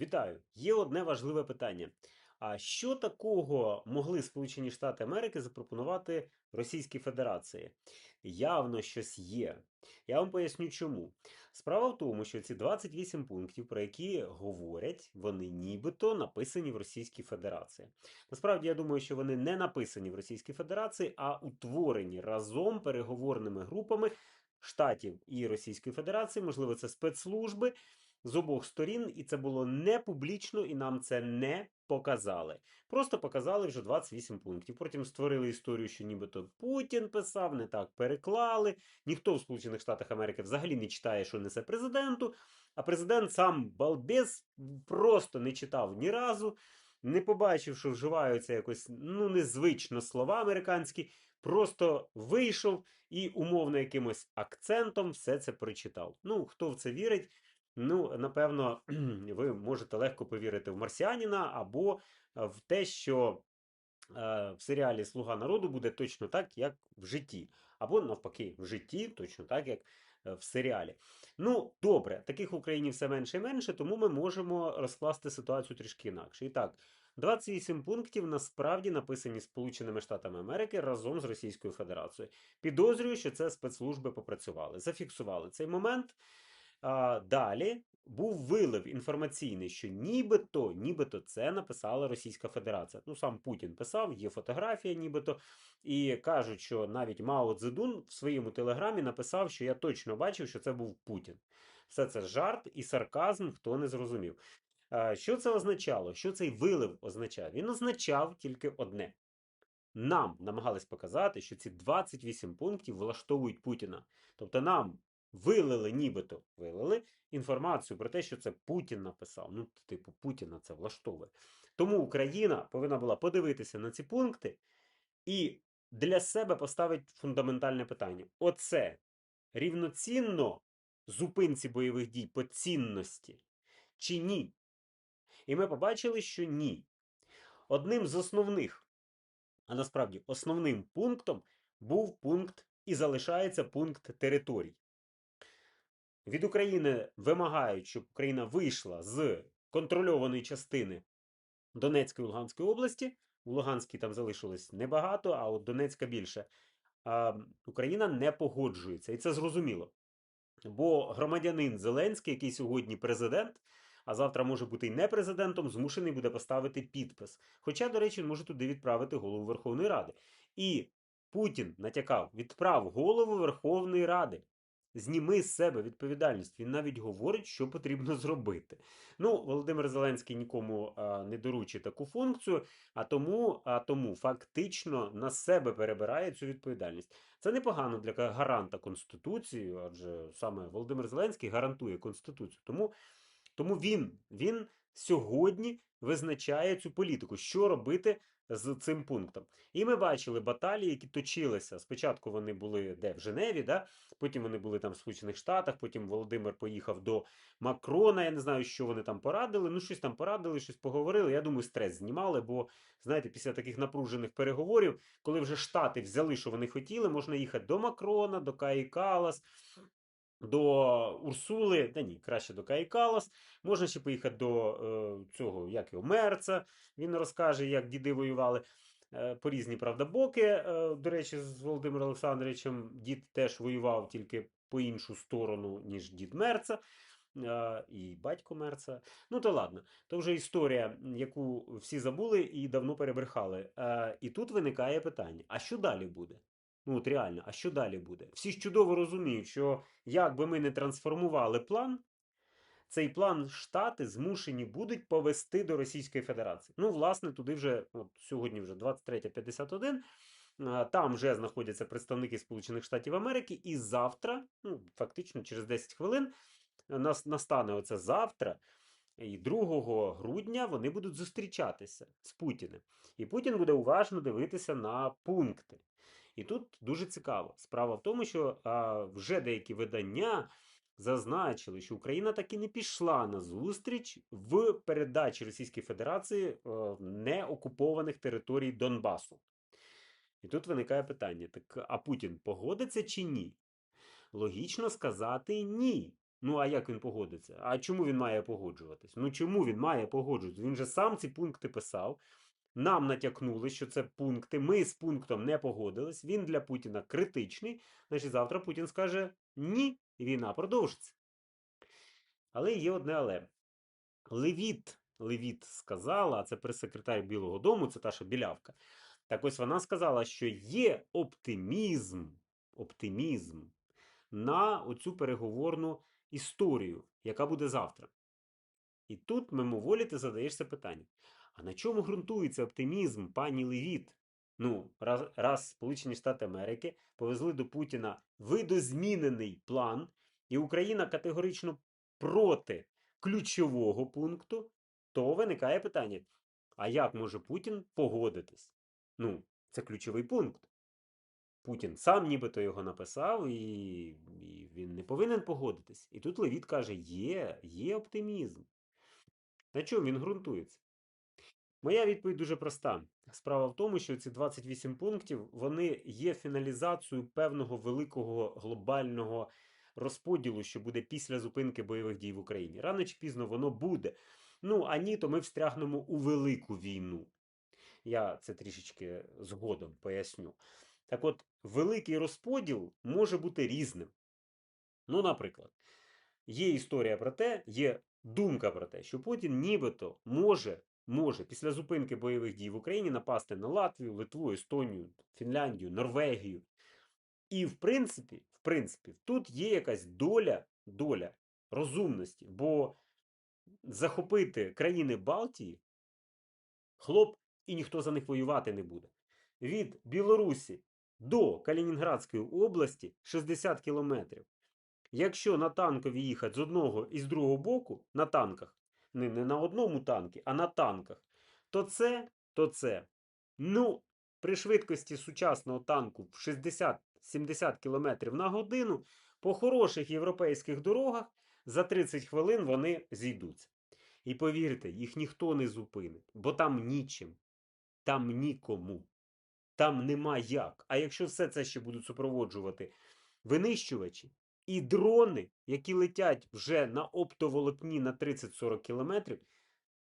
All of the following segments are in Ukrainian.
Вітаю! Є одне важливе питання. А що такого могли Сполучені Штати Америки запропонувати Російській Федерації? Явно щось є. Я вам поясню чому. Справа в тому, що ці 28 пунктів, про які говорять, вони нібито написані в Російській Федерації. Насправді, я думаю, що вони не написані в Російській Федерації, а утворені разом переговорними групами Штатів і Російської Федерації, можливо, це спецслужби з обох сторін, і це було не публічно, і нам це не показали. Просто показали вже 28 пунктів. Потім створили історію, що нібито Путін писав, не так переклали. Ніхто в Сполучених Штатах Америки взагалі не читає, що несе президенту. А президент сам балбес просто не читав ні разу, не побачив, що вживаються якось ну незвично слова американські. Просто вийшов і умовно якимось акцентом все це прочитав. Ну, хто в це вірить? Ну, напевно, ви можете легко повірити в марсіаніна або е, в те, що е, в серіалі Слуга народу буде точно так, як в житті. Або навпаки, в житті точно так, як е, в серіалі. Ну, добре, таких в Україні все менше і менше, тому ми можемо розкласти ситуацію трішки інакше. І так, 28 пунктів насправді написані Сполученими Штатами Америки разом з Російською Федерацією. Підозрюю, що це спецслужби попрацювали, зафіксували цей момент. А, Далі був вилив інформаційний, що нібито, нібито це написала Російська Федерація. Ну, сам Путін писав, є фотографія, нібито. І кажуть, що навіть Мао Цзедун в своєму телеграмі написав, що я точно бачив, що це був Путін. Все це жарт і сарказм, хто не зрозумів. А, Що це означало? Що цей вилив означав? Він означав тільки одне. Нам намагались показати, що ці 28 пунктів влаштовують Путіна. Тобто нам вилили, нібито вилили інформацію про те, що це Путін написав. Ну, типу, Путіна це влаштовує. Тому Україна повинна була подивитися на ці пункти і для себе поставити фундаментальне питання: оце рівноцінно зупинці бойових дій по цінності чи ні? І ми побачили, що ні. Одним з основних, а насправді основним пунктом був пункт і залишається пункт територій. Від України вимагають, щоб Україна вийшла з контрольованої частини Донецької і Луганської області. У Луганській там залишилось небагато, а от Донецька більше. А, Україна не погоджується, і це зрозуміло. Бо громадянин Зеленський, який сьогодні президент, а завтра може бути і не президентом, змушений буде поставити підпис. Хоча, до речі, він може туди відправити голову Верховної Ради. І Путін натякав, відправ голову Верховної Ради. Зніми з себе відповідальність. Він навіть говорить, що потрібно зробити. Ну, Володимир Зеленський нікому а, не доручить таку функцію, а тому, а тому фактично на себе перебирає цю відповідальність. Це непогано для гаранта Конституції, адже саме Володимир Зеленський гарантує Конституцію. Тому, тому він, він сьогодні визначає цю політику, що робити з цим пунктом. І ми бачили баталії, які точилися. Спочатку вони були де в Женеві, да? потім вони були там в Сполучених Штатах, потім Володимир поїхав до Макрона. Я не знаю, що вони там порадили. Ну, щось там порадили, щось поговорили. Я думаю, стрес знімали, бо знаєте, після таких напружених переговорів, коли вже Штати взяли, що вони хотіли, можна їхати до Макрона, до Каї Калас. До Урсули, та ні, краще до Каї Калас. Можна ще поїхати до е, цього, як його, Мерца. Він розкаже, як діди воювали е, по різні правда, боки. Е, до речі, з Володимиром Олександровичем дід теж воював тільки по іншу сторону, ніж дід Мерца. І батько Мерца. Ну, то ладно, то вже історія, яку всі забули і давно перебрехали. І тут виникає питання: а що далі буде? Ну, от реально, а що далі буде? Всі ж чудово розуміють, що як би ми не трансформували план, цей план Штати змушені будуть повести до Російської Федерації. Ну, власне, туди вже от сьогодні вже 23.51, а, Там вже знаходяться представники Сполучених Штатів Америки, і завтра, ну, фактично через 10 хвилин, нас настане оце завтра. І 2 грудня вони будуть зустрічатися з Путіним. І Путін буде уважно дивитися на пункти. І тут дуже цікаво. Справа в тому, що а, вже деякі видання зазначили, що Україна таки не пішла на зустріч в передачі Російської Федерації неокупованих територій Донбасу. І тут виникає питання: так а Путін погодиться чи ні? Логічно сказати ні. Ну, а як він погодиться? А чому він має погоджуватись? Ну чому він має погоджуватись? Він же сам ці пункти писав. Нам натякнули, що це пункти. Ми з пунктом не погодились. Він для Путіна критичний. Значить, завтра Путін скаже ні, війна продовжиться. Але є одне але. Левіт, Левіт сказала, це прес-секретар Білого Дому, це та що білявка. Так ось вона сказала, що є оптимізм, оптимізм на оцю переговорну історію, яка буде завтра. І тут мимоволі ти задаєшся питання: а на чому ґрунтується оптимізм, пані Левіт? Ну, раз, раз Сполучені Штати Америки повезли до Путіна видозмінений план, і Україна категорично проти ключового пункту, то виникає питання: а як може Путін погодитись? Ну, це ключовий пункт. Путін сам нібито його написав, і, і він не повинен погодитись. І тут Левіт каже: є, є оптимізм. На чому він ґрунтується? Моя відповідь дуже проста. Справа в тому, що ці 28 пунктів вони є фіналізацією певного великого глобального розподілу, що буде після зупинки бойових дій в Україні. Рано чи пізно воно буде. Ну, а ні, то ми встрягнемо у велику війну. Я це трішечки згодом поясню. Так от, великий розподіл може бути різним. Ну, наприклад, є історія про те, є думка про те, що Путін нібито може, може після зупинки бойових дій в Україні напасти на Латвію, Литву, Естонію, Фінляндію, Норвегію. І, в принципі, в принципі, тут є якась доля, доля розумності, бо захопити країни Балтії хлоп і ніхто за них воювати не буде. Від Білорусі до Калінінградської області 60 кілометрів. Якщо на танкові їхати з одного і з другого боку, на танках, не, не на одному танкі, а на танках, то це, то це, ну, при швидкості сучасного танку в 60-70 км на годину по хороших європейських дорогах за 30 хвилин вони зійдуться. І повірте, їх ніхто не зупинить, бо там нічим, там нікому, там нема як. А якщо все це ще будуть супроводжувати винищувачі і дрони, які летять вже на оптоволокні на 30-40 кілометрів,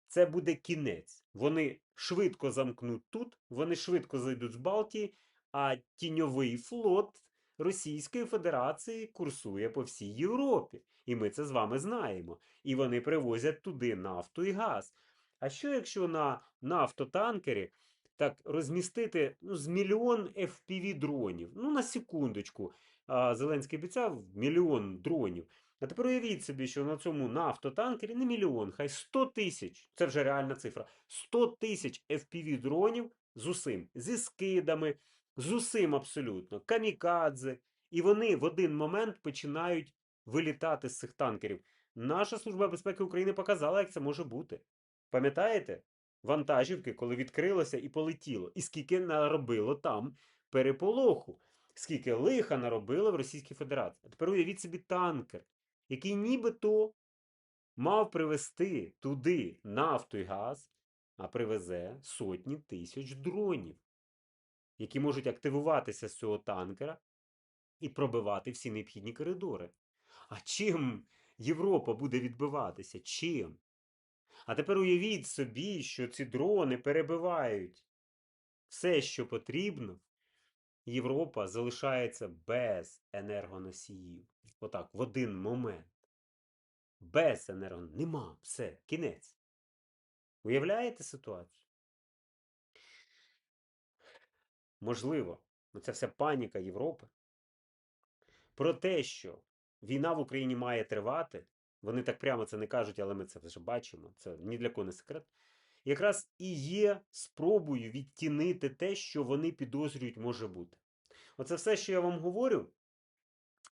це буде кінець. Вони швидко замкнуть тут, вони швидко зайдуть з Балтії, а тіньовий флот Російської Федерації курсує по всій Європі. І ми це з вами знаємо. І вони привозять туди нафту і газ. А що якщо на нафтотанкері так розмістити ну, з мільйон FPV дронів? Ну, на секундочку. Зеленський обіцяв мільйон дронів. А тепер уявіть собі, що на цьому нафтотанкері не мільйон, хай 100 тисяч, це вже реальна цифра, 100 тисяч FPV дронів з усім, зі скидами, з усім абсолютно, камікадзе. І вони в один момент починають вилітати з цих танкерів. Наша служба безпеки України показала, як це може бути. Пам'ятаєте? Вантажівки, коли відкрилося і полетіло, і скільки наробило там переполоху, скільки лиха наробило в Російській Федерації. А тепер уявіть собі танкер, який нібито мав привезти туди нафту і газ, а привезе сотні тисяч дронів, які можуть активуватися з цього танкера і пробивати всі необхідні коридори. А чим Європа буде відбиватися? Чим? А тепер уявіть собі, що ці дрони перебивають все, що потрібно. Європа залишається без енергоносіїв. Отак, в один момент. Без енерго нема. Все, кінець. Уявляєте ситуацію? Можливо, ця вся паніка Європи про те, що війна в Україні має тривати, вони так прямо це не кажуть, але ми це вже бачимо. Це ні для кого не секрет. Якраз і є спробою відтінити те, що вони підозрюють може бути. Оце все, що я вам говорю,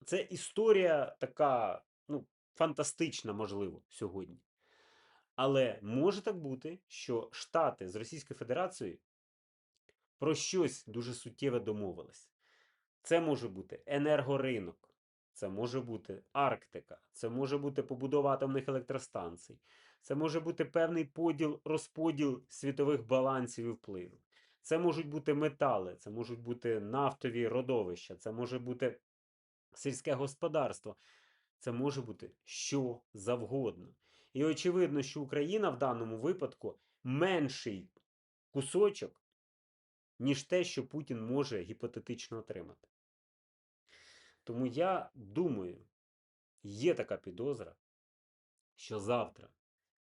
це історія така, ну, фантастична, можливо, сьогодні. Але може так бути, що Штати з Російською Федерацією про щось дуже суттєве домовились. Це може бути енергоринок, це може бути Арктика, це може бути побудова атомних електростанцій, це може бути певний поділ, розподіл світових балансів і впливу. Це можуть бути метали, це можуть бути нафтові родовища, це може бути сільське господарство. Це може бути що завгодно. І очевидно, що Україна в даному випадку менший кусочок, ніж те, що Путін може гіпотетично отримати. Тому я думаю, є така підозра, що завтра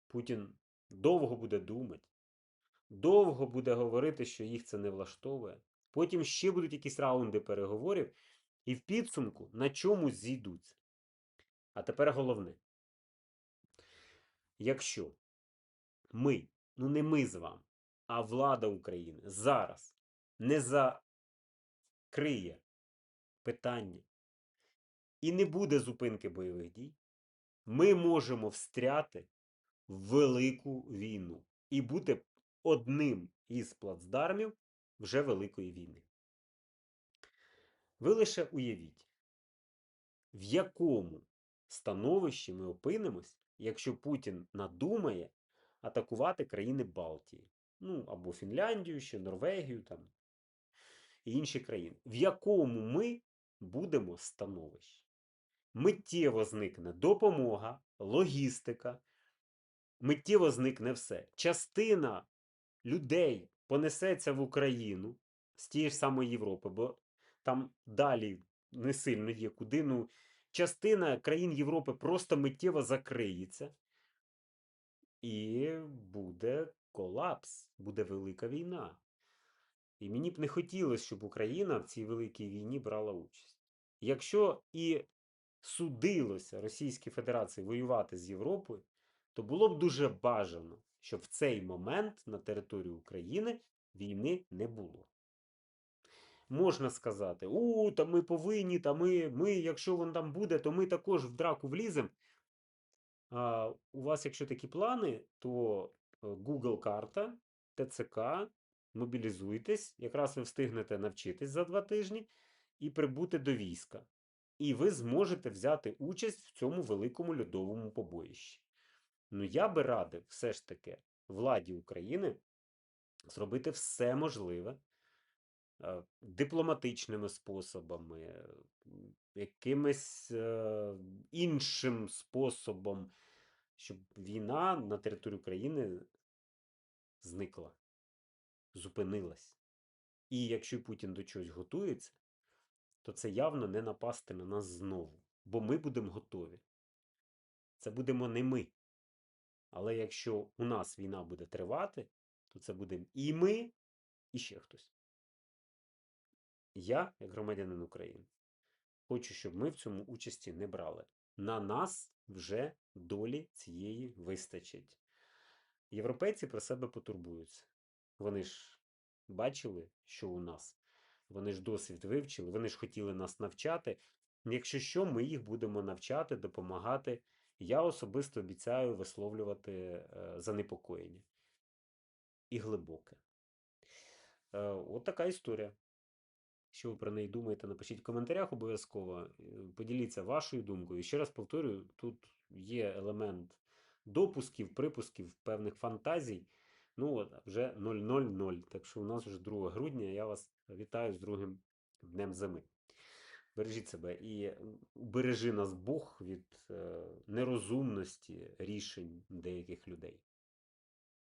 Путін довго буде думати, довго буде говорити, що їх це не влаштовує. Потім ще будуть якісь раунди переговорів, і в підсумку на чомусь зійдуться. А тепер головне. Якщо ми, ну не ми з вами, а влада України зараз не закриє питання і не буде зупинки бойових дій, ми можемо встряти велику війну і бути одним із плацдармів вже Великої війни. Ви лише уявіть, в якому становищі ми опинимось, якщо Путін надумає атакувати країни Балтії, ну або Фінляндію, ще Норвегію там, і інші країни, в якому ми будемо становищі. Миттєво зникне допомога, логістика, миттєво зникне все. Частина людей понесеться в Україну з тієї ж самої Європи, бо там далі не сильно є куди. Ну, частина країн Європи просто миттєво закриється, і буде колапс, буде велика війна. І мені б не хотілося, щоб Україна в цій великій війні брала участь. Якщо і судилося Російській Федерації воювати з Європою, то було б дуже бажано, щоб в цей момент на території України війни не було. Можна сказати, у, та ми повинні, та ми, ми, якщо він там буде, то ми також в драку вліземо. А, у вас, якщо такі плани, то е, Google карта, ТЦК, мобілізуйтесь, якраз ви встигнете навчитись за два тижні і прибути до війська. І ви зможете взяти участь в цьому великому льодовому побоїщі. Ну, я би радив все ж таки владі України зробити все можливе е, дипломатичними способами, якимось е, іншим способом, щоб війна на території України зникла, зупинилась. І якщо Путін до чогось готується, то це явно не напасти на нас знову, бо ми будемо готові. Це будемо не ми. Але якщо у нас війна буде тривати, то це будемо і ми, і ще хтось. Я, як громадянин України, хочу, щоб ми в цьому участі не брали. На нас вже долі цієї вистачить. Європейці про себе потурбуються. Вони ж бачили, що у нас. Вони ж досвід вивчили, вони ж хотіли нас навчати. Якщо що, ми їх будемо навчати, допомагати. Я особисто обіцяю висловлювати е, занепокоєння. І глибоке. Е, От така історія. Що ви про неї думаєте, напишіть в коментарях обов'язково. Е, Поділіться вашою думкою. І Ще раз повторюю, тут є елемент допусків, припусків, певних фантазій. Ну, от, вже 000. Так що у нас вже 2 грудня. Я вас вітаю з другим днем зими. Бережіть себе і бережи нас Бог від е, нерозумності рішень деяких людей.